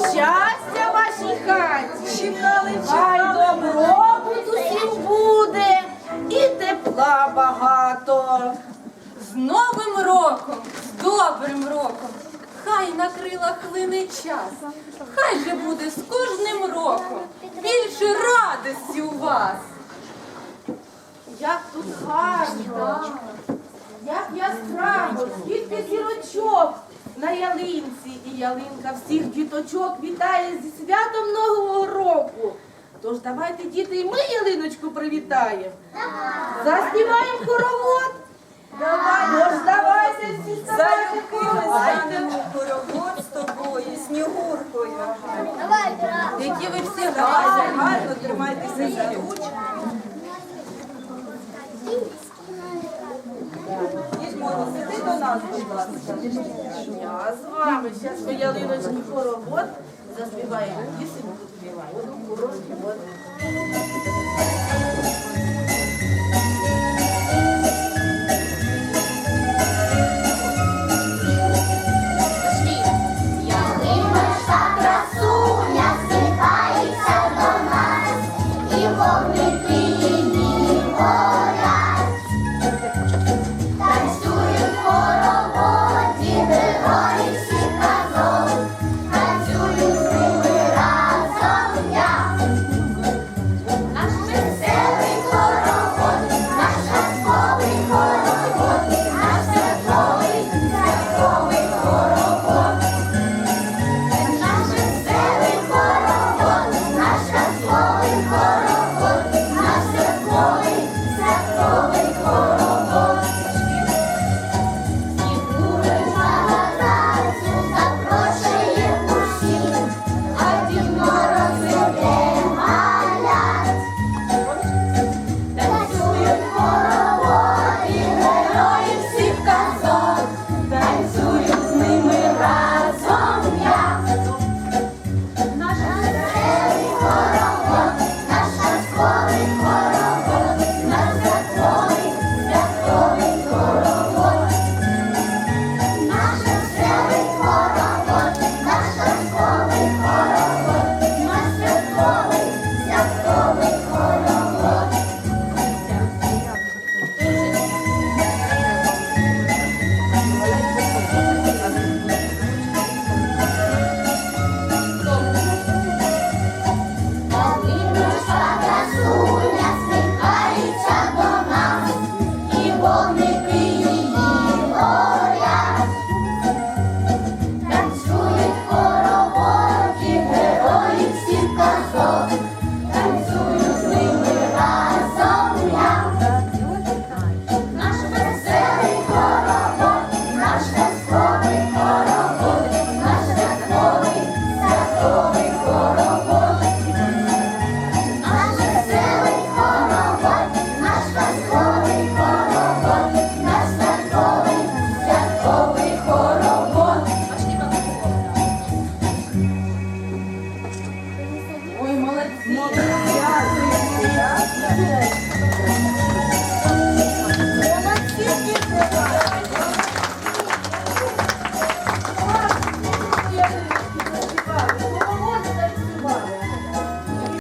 Щастя вашій хаті! Чекали, Хай добробут усім буде і тепла багато. З Новим роком, з добрим роком, хай на крилах хлине час, хай же буде з кожним роком. Більше радості у вас. Як тут гарно, як яскраво, скільки зірочок на ялинці, і ялинка всіх діточок вітає зі святом Нового року. Тож давайте, діти, і ми ялиночку привітаємо. Заспіваємо хоровод. Давай, тож давайте всі ставайте хоровод. хоровод з тобою, Снігуркою. Які ви всі гарні. гарно тримайтеся за ручку. Я з вами. Зараз ми ялиночки хоровод заспіваємо пісеньку співаємо. Хоровод. Ялиночка красуня, сміхається до нас і вогни.